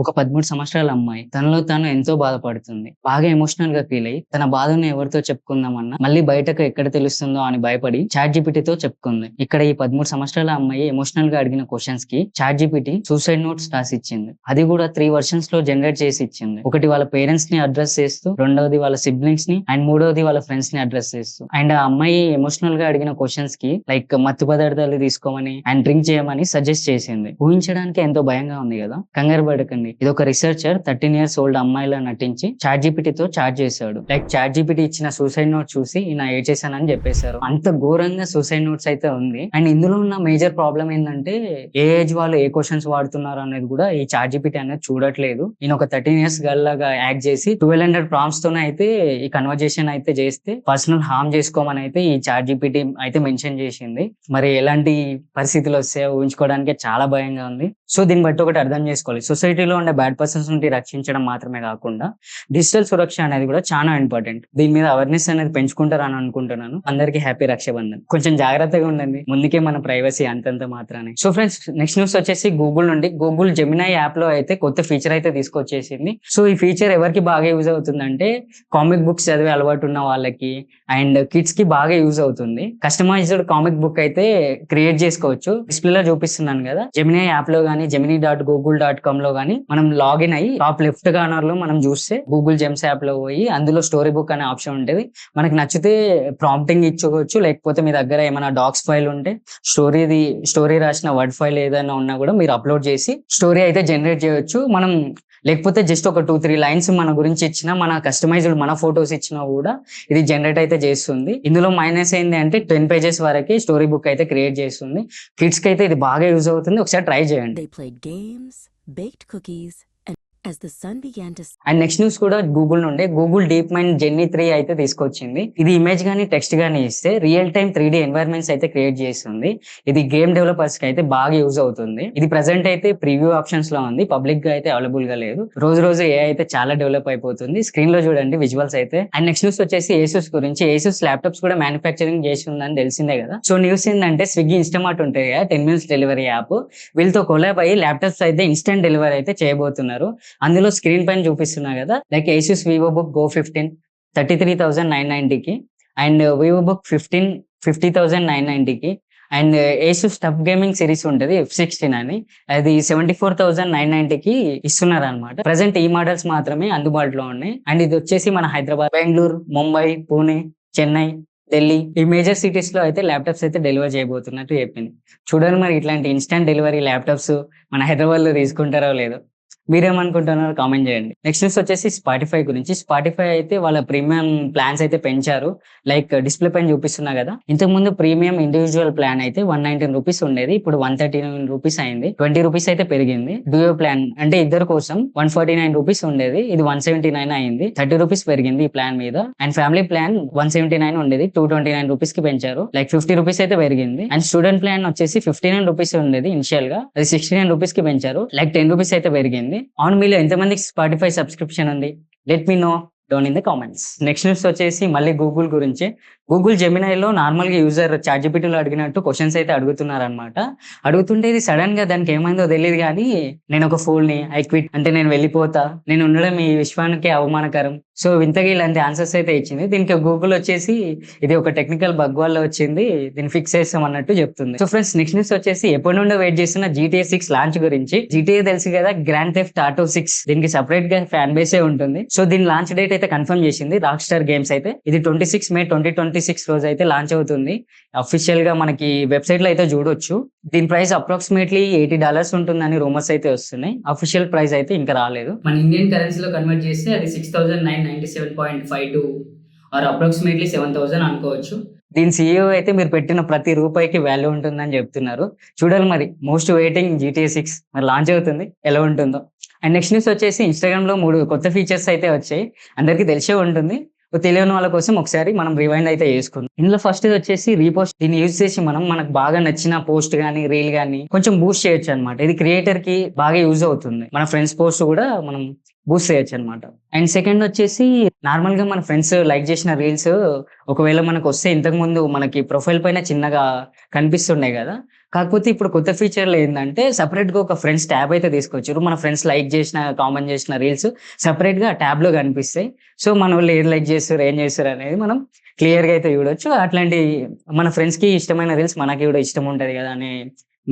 ఒక పదమూడు సంవత్సరాల అమ్మాయి. తనలో తాను ఎంతో బాధపడుతుంది. బాగా ఎమోషనల్గా ఫీల్ అయ్యి తన బాధను ఎవరితో చెప్పుకుందామన్నా మళ్ళీ బయటకు ఎక్కడ తెలుస్తుందో అని భయపడి చాట్ జీపీటీతో చెప్పుకుంది. ఇక్కడ ఈ పదమూడు సంవత్సరాల అమ్మాయి ఎమోషనల్గా అడిగిన క్వశ్చన్స్కి చాట్ జీపీటీ సూసైడ్ నోట్స్ రాసి ఇచ్చింది అది కూడా త్రీ వర్షన్స్లో జనరేట్ చేసి ఇచ్చింది ఒకటి వాళ్ళ పేరెంట్స్ని అడ్రస్ చేస్తూ రెండవది వాళ్ళ సిబ్లింగ్స్ని అండ్ మూడవది వాళ్ళ ఫ్రెండ్స్ని అడ్రస్ చేస్తూ. అండ్ ఆ అమ్మాయి ఎమోషనల్గా అడిగిన క్వశ్చన్స్కి లైక్ మత్తు పదార్థాలు తీసుకోమని అండ్ డ్రింక్ చేయమని సజెస్ట్ చేసింది. ఊహించడానికి ఎంతో భయంగా ఉంది కదా? కంగారు పడకండి. ఇది ఒక రీసెర్చర్ థర్టీన్ ఇయర్స్ ఓల్డ్ అమ్మాయిలా నటించి చాట్ జీపీటీతో చాట్ చేశాడు. లైక్ చాట్ జీపీటీ ఇచ్చిన సూసైడ్ నోట్ చూసి నా ఏ చేశానని చెప్పేశారు. అంత ఘోరంగా సూసైడ్ నోట్స్ అయితే ఉంది. అండ్ ఇందులో ఉన్న మేజర్ ప్రాబ్లం ఏంటంటే ఏ ఏజ్ వాళ్ళు ఏ క్వశ్చన్స్ వాడుతున్నారు అనేది కూడా ఈ చాట్ జీపీటీ అనేది చూడట్లేదు. ఈయన ఒక థర్టీన్ ఇయర్స్ గర్ల్ లాగా యాక్ట్ చేసి ట్వెల్వ్ హండ్రెడ్ ప్రామ్స్ తోనే అయితే ఈ కన్వర్జేషన్ అయితే చేస్తే పర్సనల్ హామ్ చేసుకోమని అయితే ఈ చాట్ జీపీటీ అయితే మెన్షన్ చేసింది. మరి ఎలాంటి పరిస్థితులు వస్తాయో ఊహించుకోవడానికి చాలా భయంగా ఉంది. సో దీన్ని బట్టి ఒకటి అర్థం చేసుకోవాలి. సొసైటీలో ఉండే బ్యాడ్ పర్సన్స్ నుండి రక్షించడం మాత్రమే కాకుండా డిజిటల్ సురక్ష అనేది కూడా చాలా ఇంపార్టెంట్ దీని మీద అవేర్నెస్ అనేది పెంచుకుంటారని అనుకుంటున్నాను. అందరికీ హ్యాపీ రక్షాబంధన్. కొంచెం జాగ్రత్తగా ఉండండి. ముందుకే మన ప్రైవసీ అంతంత మాత్రమే సో ఫ్రెండ్స్ నెక్స్ట్ న్యూస్ వచ్చేసి గూగుల్ నుండి. గూగుల్ జెమినై యాప్లో అయితే కొత్త ఫీచర్ అయితే తీసుకొచ్చేసింది. సో ఈ ఫీచర్ ఎవరికి బాగా యూజ్ అవుతుందంటే కామిక్ బుక్స్ చదివే అలవాటు ఉన్న వాళ్ళకి అండ్ కిడ్స్కి బాగా యూజ్ అవుతుంది. కస్టమైజ్డ్ కామిక్ బుక్ అయితే క్రియేట్ చేసుకోవచ్చు. డిస్ప్లే లో చూపిస్తున్నాను కదా. జెమినీ యాప్లో గానీ జెమినీ డాట్ గూగుల్ డాట్ కామ్లో గానీ మనం లాగిన్ అయ్యి టాప్ లెఫ్ట్ కార్నర్లో మనం చూస్తే గూగుల్ జెమ్స్ యాప్లో పోయి అందులో స్టోరీ బుక్ అనే ఆప్షన్ ఉంటుంది. మనకి నచ్చితే ప్రాంప్టింగ్ ఇచ్చుకోవచ్చు. లేకపోతే మీ దగ్గర ఏమైనా డాక్స్ ఫైల్ ఉంటే స్టోరీది స్టోరీ రాసిన వర్డ్ ఫైల్ ఏదైనా ఉన్నా కూడా మీరు అప్లోడ్ చేసి స్టోరీ అయితే జనరేట్ చేయొచ్చు. మనం లేకపోతే జస్ట్ ఒక టూ త్రీ లైన్స్ మన గురించి ఇచ్చినా మన కస్టమైజ్డ్ మన ఫొటోస్ ఇచ్చినా కూడా ఇది జనరేట్ అయితే చేస్తుంది. ఇందులో మైనస్ ఏంటి అంటే టెన్ పేజెస్ వరకు స్టోరీ బుక్ అయితే క్రియేట్ చేస్తుంది. కిడ్స్కి అయితే ఇది బాగా యూజ్ అవుతుంది. ఒకసారి ట్రై చేయండి. Baked cookies, as the sun began to and next news కూడా గూగుల్ నుండే. Google DeepMind Genie three అయితే తీసుకొచ్చింది. ఇది ఇమేజ్ గానీ టెక్స్ట్ గానీ ఇస్తే real time three D environments అయితే క్రియేట్ చేస్తుంది. ఇది గేమ్ డెవలపర్స్కి అయితే బాగా యూజ్ అవుతుంది. ఇది ప్రెసెంట్ అయితే ప్రివ్యూ ఆప్షన్స్లో ఉంది. పబ్లిక్గా అయితే అవైలబుల్గా లేదు. రోజు రోజు ఏ అయితే చాలా డెవలప్ అయిపోతుంది. స్క్రీన్లో చూడండి విజువల్స్ అయితే. అండ్ నెక్స్ట్ న్యూస్ వచ్చేసి ఏసూస్ గురించి. ఏసూస్ ల్యాప్టాప్స్ కూడా మ్యానుఫ్యాక్చరింగ్ చేస్తుందని తెలిసిందే కదా. సో న్యూస్ ఏంటంటే స్విగ్గీ ఇన్స్టామార్ట్ ఉంటాయి కదా. టెన్ మినిట్స్ డెలివరీ యాప్ వీళ్ళతో కొలాబ్ అయ్యి ల్యాప్టాప్స్ అయితే ఇన్స్టెంట్ డెలివరీ అయితే చేయబోతున్నారు. అందులో స్క్రీన్ పైన చూపిస్తున్నా కదా like Asus Vivobook Go fifteen thirty three thousand nine నైన్టీకి and Vivobook fifteen fifty thousand nine నైన్టీకి and Asus TUF gaming series ఉంటుంది ఎఫ్ సిక్స్టీన్ అని. అది సెవెంటీ ఫోర్ థౌసండ్ నైన్ నైన్టీకి ఇస్తున్నారు అనమాట ప్రజెంట్ ఈ మోడల్స్ మాత్రమే అందుబాటులో ఉన్నాయి. అండ్ ఇది వచ్చేసి మన హైదరాబాద్ బెంగళూరు ముంబై పూణే చెన్నై ఢిల్లీ ఈ మేజర్ సిటీస్లో అయితే ల్యాప్టాప్స్ అయితే డెలివర్ చేయబోతున్నట్టు చెప్పింది. చూడండి మరి ఇట్లాంటి ఇన్స్టెంట్ డెలివరీ ల్యాప్టాప్స్ మన హైదరాబాద్లో తీసుకుంటారో లేదో. మీరేమనుకుంటున్నారో కామెంట్ చేయండి. నెక్స్ట్ న్యూస్ వచ్చేసి స్పాటిఫై గురించి. స్పాటిఫై అయితే వాళ్ళ ప్రీమియం ప్లాన్స్ అయితే పెంచారు. లైక్ డిస్ప్లే పైన చూపిస్తున్నా కదా. ఇంతకు ముందు ప్రీమియం ఇండివిజువల్ ప్లాన్ అయితే వన్ నైన్టీన్ రూపీస్ ఉండేది. ఇప్పుడు వన్ థర్టీ నైన్ రూపీస్ అయింది. ట్వంటీ రూపీస్ అయితే పెరిగింది. డూయో ప్లాన్ అంటే ఇద్దరు కోసం వన్ ఫార్టీ నైన్ రూపీస్ ఉండేది. ఇది వన్ సెవెంటీ నైన్ అయింది. థర్టీ రూపీస్ పెరిగింది ఈ ప్లాన్ మీద. And family plan one seventy nine ఉండేది. టూ ట్వంటీ నైన్ రూపీస్కి పెంచారు. లైక్ ఫిఫ్టీ రూపీస్ అయితే పెరిగింది. అండ్ స్టూడెంట్ ప్లాన్ వచ్చేసి ఫిఫ్టీ నైన్ రూపీస్ ఉండేది ఇనిషియల్గా. అది సిక్స్టీ నైన్ రూపీస్కి పెంచారు. లైక్ టెన్ రూపీస్ అయితే పెరిగింది. అవును మీలో ఎంతమందికి స్పాటిఫై సబ్స్క్రిప్షన్ ఉంది? Let me know down in the comments next news వచ్చేసి మళ్ళీ గూగుల్ గురించి. గూగుల్ జెమినైలో నార్మల్గా యూజర్ చార్జిపిటీలో అడిగినట్టు క్వశ్చన్స్ అయితే అడుగుతున్నారనమాట అడుగుతుంటే ఇది సడన్గా దానికి ఏమైందో తెలియదు కానీ నేను ఒక ఫోల్ని ఐ క్విట్ అంటే నేను వెళ్ళిపోతా. నేను ఉండడం ఈ విశ్వానికి అవమానకరం. సో వింతగా ఇలాంటి ఆన్సర్స్ అయితే ఇచ్చింది. దీనికి గూగుల్ వచ్చేసి ఇది ఒక టెక్నికల్ బగ్ వల్ల వచ్చింది. దీన్ని ఫిక్స్ చేస్తాం అన్నట్టు చెప్తుంది. సో ఫ్రెండ్స్ నెక్స్ట్ న్యూస్ వచ్చేసి ఎప్పటి నుండో వెయిట్ చేస్తున్న జీటీఏ సిక్స్ లాంచ్ గురించి. జీటీఏ తెలుసు కదా గ్రాండ్ థెఫ్ట్ ఆటో సిక్స్ దీనికి సపరేట్గా ఫ్యాన్ బేసే ఉంటుంది. సో దీని లాంచ్ డేట్ అయితే కన్ఫర్మ్ చేసింది రాక్ స్టార్ గేమ్స్ అయితే. ఇది twenty six May twenty twenty six రోజు అయితే లాంచ్ అవుతుంది. అఫీషియల్గా మనకి వెబ్సైట్లో అయితే చూడొచ్చు. దీని ప్రైస్ అప్రాక్సిమేట్లీ ఎయిటీ డాలర్స్ ఉంటుందని రూమర్స్ అయితే వస్తున్నాయి. అఫీషియల్ ప్రైస్ అయితే ఇంకా రాలేదు. మన ఇండియన్ కరెన్సీలో కన్వర్ట్ చేస్తే అది six thousand nine ninety seven point five two or approximately seven thousand అనుకోవచ్చు. దీని సీఈఓ అయితే మీరు పెట్టిన ప్రతి రూపాయికి వాల్యూ ఉంటుందని చెప్తున్నారు. చూడాలి మరి మోస్ట్ వెయిటింగ్ జీటీఏ సిక్స్ మరి లాంచ్ అవుతుంది ఎలా ఉంటుందో. అండ్ నెక్స్ట్ న్యూస్ వచ్చేసి ఇన్స్టాగ్రామ్లో మూడు కొత్త ఫీచర్స్ అయితే వచ్చాయి. అందరికీ తెలిసే ఉంటుంది. తెలియని వాళ్ళ కోసం ఒకసారి మనం రివైండ్ అయితే చేసుకుందాం. ఇందులో ఫస్ట్ వచ్చేసి రీపోస్ట్ దీన్ని యూజ్ చేసి మనం మనకు బాగా నచ్చిన పోస్ట్ గానీ రీల్ గానీ కొంచెం బూస్ట్ చేయొచ్చు అనమాట ఇది క్రియేటర్కి బాగా యూజ్ అవుతుంది. మన ఫ్రెండ్స్ పోస్ట్ కూడా మనం బూస్ట్ చేయొచ్చు అనమాట అండ్ సెకండ్ వచ్చేసి నార్మల్గా మన ఫ్రెండ్స్ లైక్ చేసిన రీల్స్ ఒకవేళ మనకు వస్తే ఇంతకు ముందు మనకి ప్రొఫైల్ పైన చిన్నగా కనిపిస్తుండే కదా కాకపోతే ఇప్పుడు కొత్త ఫీచర్లు ఏంటంటే సపరేట్గా ఒక ఫ్రెండ్స్ ట్యాబ్ అయితే తీసుకొచ్చారు. మన ఫ్రెండ్స్ లైక్ చేసిన కామెంట్ చేసిన రీల్స్ సపరేట్గా ఆ ట్యాబ్లో లో కనిపిస్తాయి. సో మన వాళ్ళు ఏం లైక్ చేస్తారు ఏం చేస్తారు అనేది మనం క్లియర్గా అయితే చూడొచ్చు. అట్లాంటి మన ఫ్రెండ్స్కి ఇష్టమైన రీల్స్ మనకి కూడా ఇష్టం ఉంటుంది కదా అనే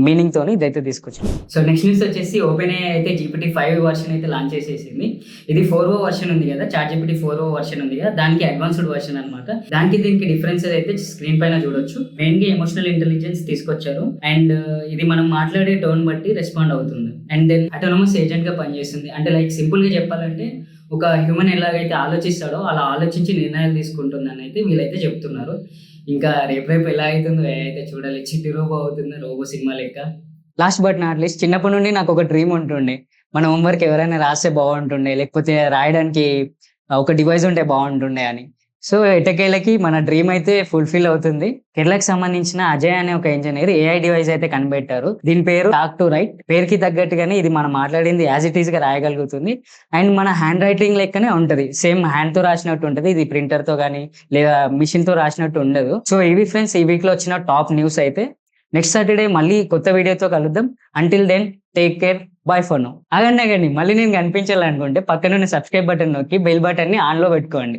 మీనింగ్ తోని ఇదైతే తీసుకొచ్చింది సో నెక్స్ట్ న్యూస్ వచ్చేసి ఓపెన్ అయితే జీపీటీ ఫైవ్ వర్షన్ అయితే లాంచ్ చేసేసింది. ఇది ఫోర్ ఓ వర్షన్ ఉంది కదా chat GPT four O version ఉంది కదా దానికి అడ్వాన్స్డ్ వర్షన్ అనమాట దానికి దీనికి డిఫరెన్స్ అయితే స్క్రీన్ పైన చూడొచ్చు. మెయిన్గా ఎమోషనల్ ఇంటెలిజెన్స్ తీసుకొచ్చారు. అండ్ uh, ఇది మనం మాట్లాడే టోన్ బట్టి రెస్పాండ్ అవుతుంది. అండ్ దెన్ అటోనమస్ ఏజెంట్గా పనిచేస్తుంది. అంటే లైక్ సింపుల్గా చెప్పాలంటే ఒక హ్యూమన్ ఎలాగైతే ఆలోచిస్తాడో అలా ఆలోచించి నిర్ణయాలు తీసుకుంటుందని అయితే వీళ్ళైతే చెప్తున్నారు. ఇంకా రేపు రేపు ఎలా అవుతుందో అయితే చూడాలి. చిట్టి రోబో అవుతుందో రోబో సినిమా లెక్క. లాస్ట్ బట్ నాట్ లీస్ట్ చిన్నప్పటి నుండి నాకు ఒక డ్రీమ్ ఉంటుండే. మన హోంవర్క్ ఎవరైనా రాస్తే బాగుంటుండే. లేకపోతే రాయడానికి ఒక డివైస్ ఉంటే బాగుంటుండే అని. సో ఎటకేళ్ళకి మన డ్రీమ్ అయితే ఫుల్ఫిల్ అవుతుంది. కేరళకి సంబంధించిన అజయ్ అనే ఒక ఇంజనీర్ ఏఐ డివైస్ అయితే కనిపెట్టారు. దీని పేరు టాక్ టు రైట్ పేరుకి తగ్గట్టుగానే ఇది మనం మాట్లాడింది యాజ్ ఇట్ ఈస్గా రాయగలుగుతుంది. అండ్ మన హ్యాండ్ రైటింగ్ లెక్కనే ఉంటది. సేమ్ హ్యాండ్తో రాసినట్టు ఉంటది. ఇది ప్రింటర్తో కానీ లేదా మిషన్తో రాసినట్టు ఉండదు. సో ఇవి ఫ్రెండ్స్ ఈ వీక్లో వచ్చిన టాప్ న్యూస్ అయితే. నెక్స్ట్ సాటర్డే మళ్ళీ కొత్త వీడియోతో కలుద్దాం. Until then take care bye for now అగండి అగండి మళ్ళీ నేను కనిపించాలనుకుంటే పక్కనున్న సబ్స్క్రైబ్ బటన్ నొక్కి బెల్ బటన్ని ఆన్లో పెట్టుకోండి.